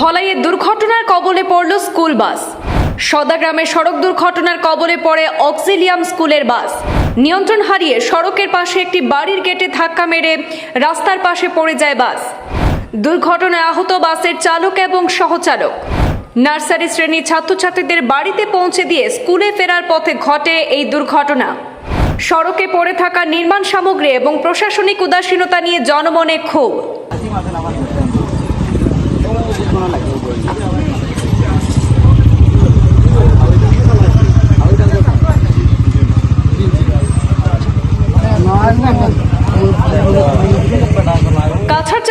ধলাইয়ে দুর্ঘটনার কবলে পড়ল স্কুল বাস। সদাগ্রামে সড়ক দুর্ঘটনার কবলে পড়ে অক্সিলিয়াম স্কুলের বাস। নিয়ন্ত্রণ হারিয়ে সড়কের পাশে একটি বাড়ির গেটে ধাক্কা মেরে রাস্তার পাশে পড়ে যায় বাস। দুর্ঘটনায় আহত বাসের চালক এবং সহচালক। নার্সারি শ্রেণির ছাত্রছাত্রীদের বাড়িতে পৌঁছে দিয়ে স্কুলে ফেরার পথে ঘটে এই দুর্ঘটনা। সড়কে পড়ে থাকা নির্মাণ সামগ্রী এবং প্রশাসনিক উদাসীনতা নিয়ে জনমনে ক্ষোভ। Con này vừa mới!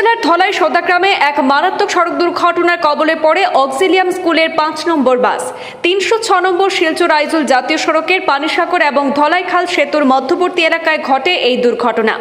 জেলার ধলাই সদাগ্রামে এক মারাত্মক সড়ক দুর্ঘটনার কবলে পড়ে অক্সিলিয়াম স্কুলের পাঁচ নম্বর বাস। তিনশো ছ নম্বর শিলচর আইজল জাতীয় সড়কের পানিসাগর এবং ধলাইখাল সেতুর মধ্যবর্তী এলাকায় ঘটে এই দুর্ঘটনা।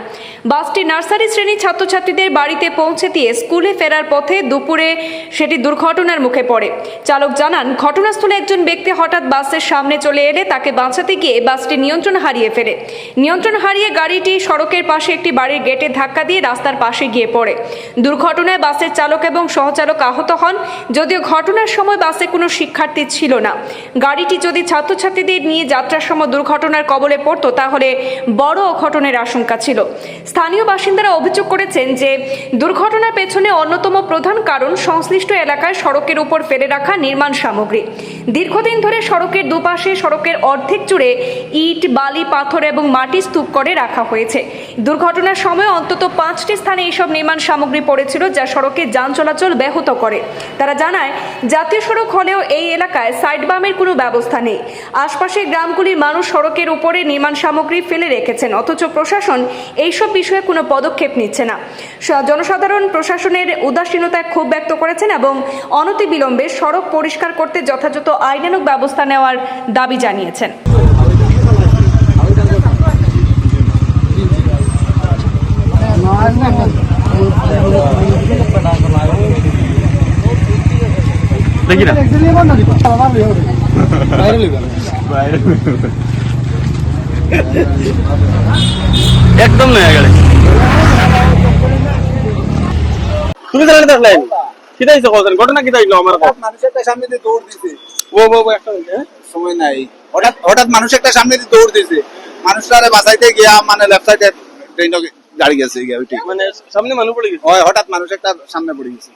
বাসটি নার্সারি শ্রেণির ছাত্রছাত্রীদের বাড়িতে পৌঁছে দিয়ে স্কুলে ফেরার পথে দুপুরে সেটি দুর্ঘটনার মুখে পড়ে। চালক জানান, ঘটনাস্থলে একজন ব্যক্তি হঠাৎ বাসের সামনে চলে এলে তাকে বাঁচাতে গিয়ে বাসটি নিয়ন্ত্রণ হারিয়ে ফেলে। নিয়ন্ত্রণ হারিয়ে গাড়িটি সড়কের পাশে একটি বাড়ির গেটে ধাক্কা দিয়ে রাস্তার পাশে গিয়ে পড়ে। দুর্ঘটনায় বাসের চালক এবং সহচালক আহত হন, যদিও ঘটনার সময় বাসে কোনো শিক্ষার্থী ছিল না। গাড়িটি যদি ছাত্রছাত্রীদের নিয়ে যাত্রার সময় দুর্ঘটনার কবলে পড়তো, তাহলে বড় অঘটনের আশঙ্কা ছিল। স্থানীয় বাসিন্দারা অভিযোগ করেছেন যে, দুর্ঘটনার পেছনে অন্যতম প্রধান কারণ সংশ্লিষ্ট এলাকায় সড়কের উপর ফেলে রাখা নির্মাণ সামগ্রী। দীর্ঘদিন ধরে সড়কের দুপাশে সড়কের অর্ধেক জুড়ে ইট, বালি, পাথর এবং মাটি স্তূপ করে রাখা হয়েছে। দুর্ঘটনার সময় অন্তত পাঁচটি স্থানে এইসব নির্মাণ সামগ্রী পড়েছিল, যা সড়কে যান চলাচল ব্যাহত করে। তারা জানায়, জাতীয় সড়ক হলেও এই এলাকায় সাইড বামের কোনো ব্যবস্থা নেই। আশপাশের গ্রামগুলির মানুষ সড়কের উপরে নির্মাণ সামগ্রী ফেলে রেখেছেন, অথচ প্রশাসন এইসব বিষয়ে কোনো পদক্ষেপ নিচ্ছে না। জনসাধারণ প্রশাসনের উদাসীনতায় ক্ষোভ ব্যক্ত করেছেন এবং অনতিবিলম্বে সড়ক পরিষ্কার করতে যথাযথ আইনানুগ ব্যবস্থা নেওয়ার দাবি জানিয়েছেন। দেখি না একদম নয় গাড়ি তুমি জানি দেখলে কিতা হইছে কোন ঘটনা কিতা হইল আমার কও। মানুষ একটা সামনে দিয়ে দৌড় দিছে। ও ও একটা হ্যাঁ? সময় নাই। হঠাৎ হঠাৎ মানুষ একটা সামনে দিয়ে দৌড় দিছে। মানুষটারে বাঁচাইতে গিয়া মানে লেফট সাইডে ট্রেন গাড়ি গেছে গিয়া ওইটি মানে সামনে মানুষ পড়ে গেছে? হয় হঠাৎ মানুষ একটা সামনে পড়ে গেছে।